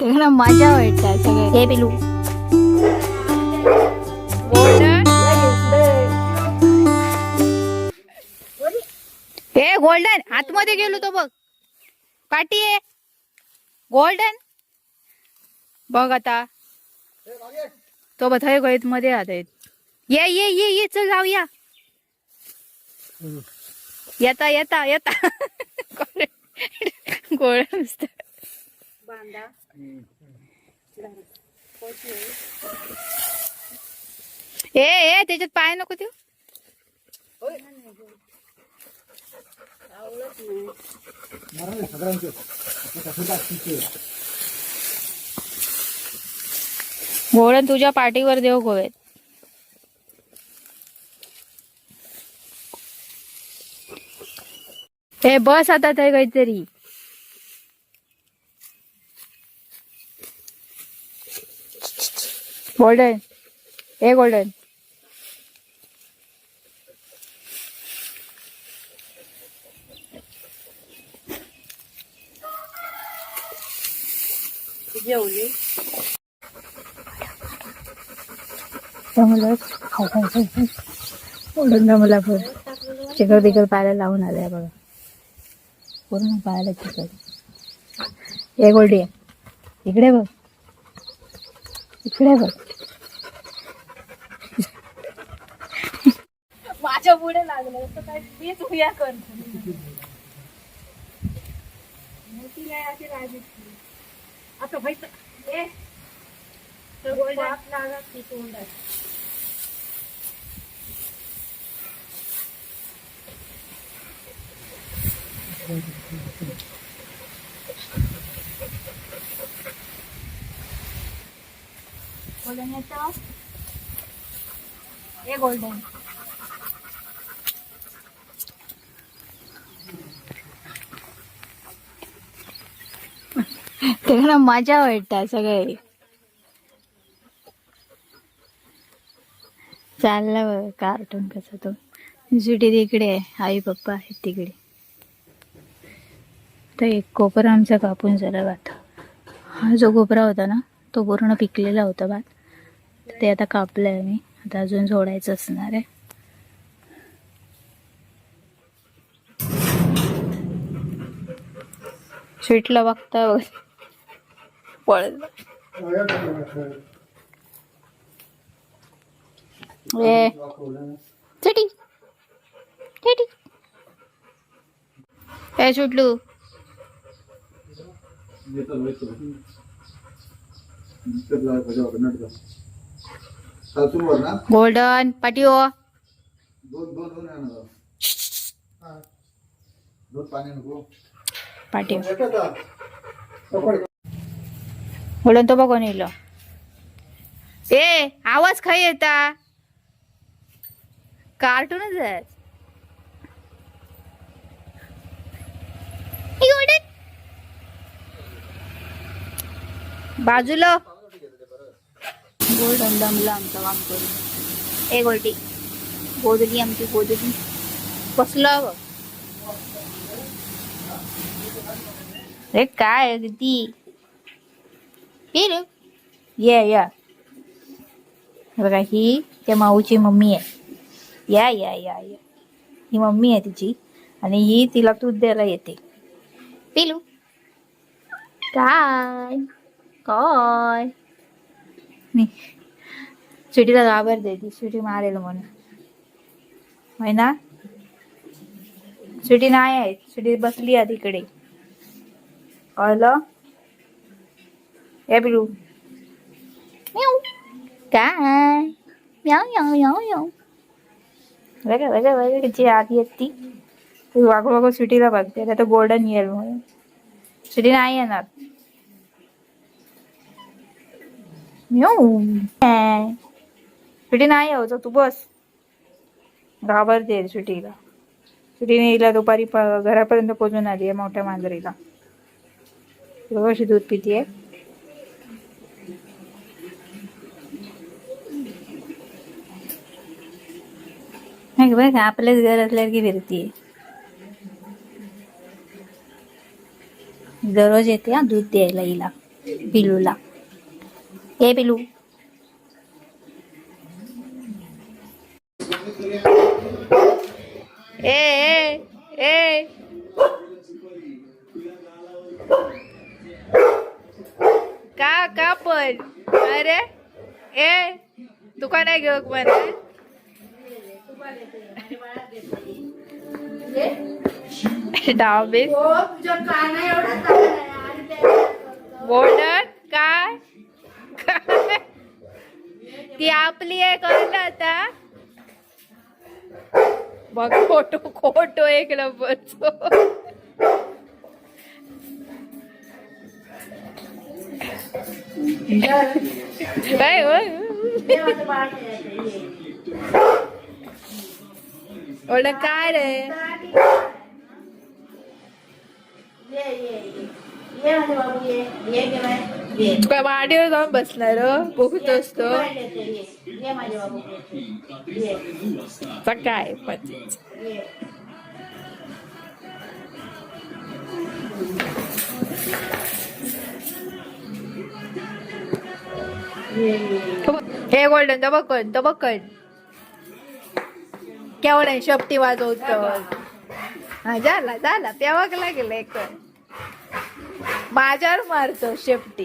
तेव्हा मजा वाटतात सगळे हे पिलू. हे गोल्डन आतमध्ये गेलो तो बघ. पाटी आहे. गोल्डन. बघ आता. तो बघ थंय गळीत मध्ये आत ये ये ये ये चल जाऊया येता येता येता. गोळ नुसतं. ए ए त्याच्यात पाय नको देऊ. घोडण तुझ्या पाठीवर देऊ गोवेत. हे बस आता थंय काहीतरी. गोल्डन हे गोल्डन मला खाऊ खाऊ खाऊ खाऊ. ओढून पण. चिकट तिकड पायाला लावून आलाय बघा. पूर्ण पायाला चिकट हे गोल्डी इकडे बघ. इकडे बघ. पुढे लागलं तर काय? तेच उया कर. मोठी नाही अशी राहिली आता व्हायचं ए लागत ती तोंडात. गोल्डन येतं हे गोल्डन. तेव्हा मजा वाटतात सगळे. चालला बघ कार्टून कसा तो. सुटी तिकडे आहे आई पप्पा आहेत तिकडे. तर एक कोपरा आमचा कापून झाला भात हा जो कोपरा होता ना तो पूर्ण पिकलेला होता भात ते आता कापलंय मी आता अजून जोडायचं असणार आहे. स्वीटला बघता ए. चटी. चटी. ए सुटलू. गोल्डन पाटिओ. हा. पाटिओ. गोल्डन तो बघून येईल. ए आवाज खाई येता. कार्टूनच आहे. बाजूला. गोल्डन दमला आमचा काम करून. ए गोल्डी गोदली आमची गोदली. बसला बघ. अरे काय किती ये या हे बघा ही त्या माऊची मम्मी आहे या या या या ही मम्मी आहे तिची आणि ही तिला दूध द्यायला येते पिलू काय काय मी सुटीला घाबरते ती सुटी मारेल म्हणून होय ना सुटी नाही आहे सुटी बसली आहे तिकडे कळलं ए म्याऊ काय म्याऊ म्याऊ म्याऊ बघा बघा बघा कशी आत येत ती वागू वागू सुटीला बघते आता गोल्डन येईल म्हणून सुटी नाही येणार काय? सुटी नाही यावं तू बस घाबरते सुटीला सुटीने हिला दुपारी घरापर्यंत पोचून आली आहे मोठ्या मांजरीला कशी दूध पितीये नाही बघ आपल्याच घरातल्या की फिरतीये दररोज येते हा दूध द्यायला हिला पिलूला. ये पिलू. ए ए ए. का का पण? अरे ए तुका नाही घेऊ मला डाबे गोल्डन काय काय? ती आपली आहे कळलं आता? बघ खोटो खोटो एक नंबरचो काय ओळख काय रे? तुका माडीवर जाऊन बसणार हो. बघतोस तो काय पण हे गोल्डन तर बघन तर बघन केवढे शपटी वाजवतो हा झाला झाला. तेव्हा गेलं एक. माझ्यावर मारतो शेपटी.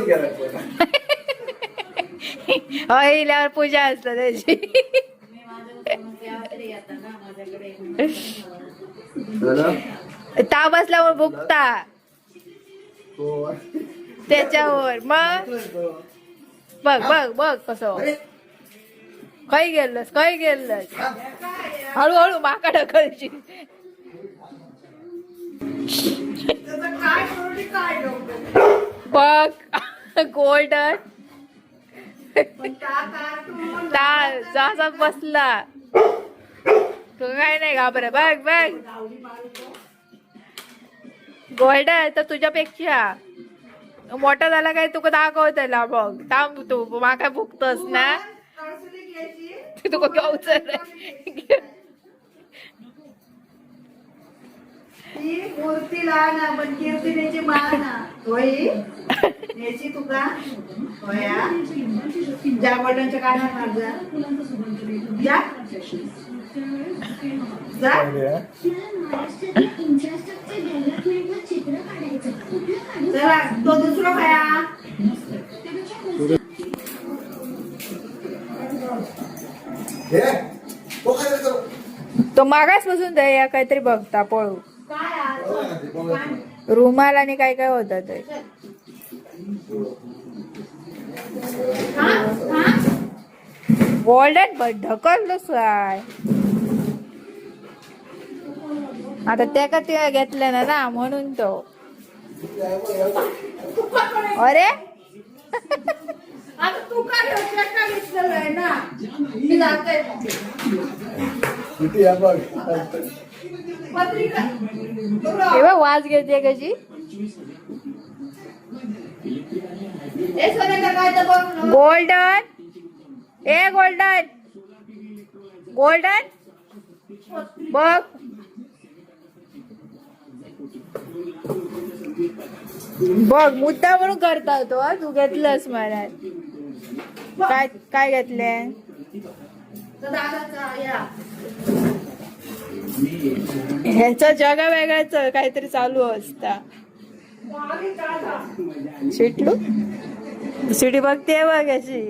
केला? हिल्यावर पूजा असतं त्याची. ताप असल्यावर भुकता. तो त्याच्यावर. मग? बघ बघ बघ कसं काही गेलंस काही गेलंस हळूहळू माका ढकलची बघ गोल्डन. ता जसा बसला. तू काय नाही घाबर बघ बघ. गोल्डन तर तुझ्यापेक्षा. मोठा झाला काय तुका दाखवतला बघ. थांब तू माका भुकतोस ना. तुका ती मूर्ती लहान आहे, पण कीर्तिनेची मान आहे. होय याची तुका होया? ज्या वडिलांच्या कानात मार जा. जा. जा. जरा तो दुसरा भया तो तो मागासपासून दया काहीतरी बघता पळू? रुमाल आणि काय काय होतं ते? गोल्डन बट ढकललोस काय. आता त्या का ते घेतलं ना ना म्हणून तो. अरे. आता तू काय ट्रॅक्टर घेतलेलं आहे ना? मी जाते. किती आहे बघ पत्रिका. हे बघ वाज घेते कशी. हे. गोल्डन. ए गोल्डन. गोल्डन. बघ. बघ मुद्दा म्हणून करता तो तू घेतलंस मला. काय काय घेतले? ह्याचं जग वेगळ्याच काहीतरी चालू असता. शिटलू? शिटी बघते बघ अशी.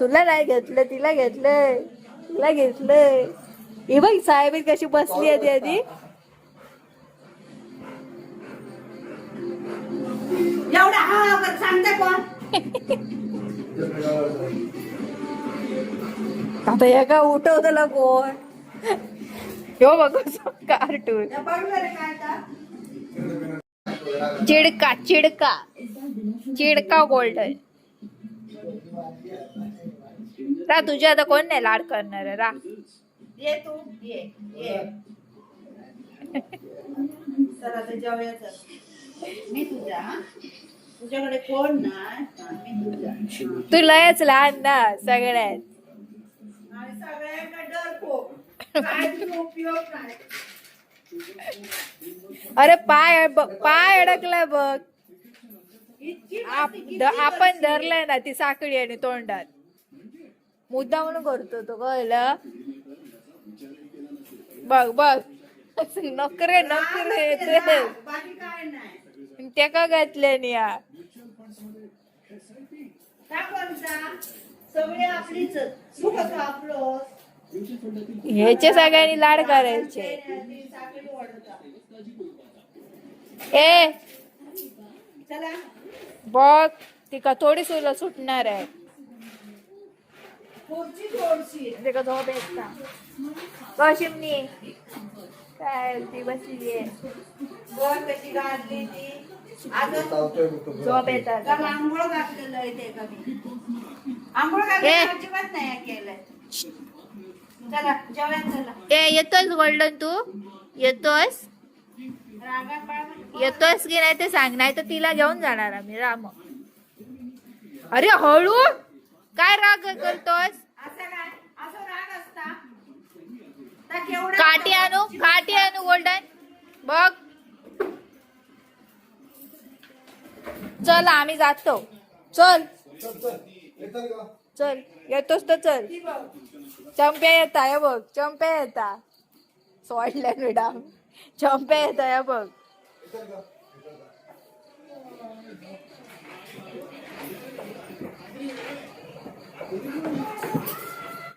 तुला नाही घेतलं तिला घेतलंय. तुला घेतलंय. ही बघ साहेब कशी बसली आहे ती आधी. एवढा हा सांगते कोण? आता एका उठवतला कोण हो बघ कार्टून चिडका चिडका. चिडका गोल्डन. रा तुझ्या आता कोण नाही लाड करणार आहे, रा. ये तू ये ये. मी तुझ्या? तुझ्याकडे कोण नाही? हा, मी तुझ्या तू लयच लहान ना सगळ्यात. अरे पाय बघ पाय अडकलाय बघ. आपण धरलाय ना ती साखळी आणि तोंडात. मुद्दा म्हणून करतो तो कळलं? बघ बघ. नकरे नकरे ते. का घातले नि या काय करता सगळे आपलीच तू कसं आपलं ह्याचे सगळ्यांनी लाड करायचे. ए बघ ती का थोडी सुला सुटणार आहे. पुढची थोडशी. ते का झोप येत का? कशिमनी काय ती बसली आहे? कशी ती? अजून चावतोय बघ तो. झोप येतात काल आंघोळ घातलेलं आहे ते कमी. आंघोळ ए. घातलेलं अजिबात नाही केलंय चला जेवण चला. ए येतोयस गोल्डन तू? येतोयस? रागात बाळा येतोयस की नाही ते सांग नाही तर तिला घेऊन जाणार आम्ही राम. अरे हळू? काय राग करतोस असं काय? असं राग असता? तर केवढा काठी आणू काठी आणू गोल्डन? बघ. चल आम्ही जातो. चल. चल येतोस तर चल. चंप्या येता या बघ चंप्या येता. सोडल्या मॅडम चंप्या येता या बघ.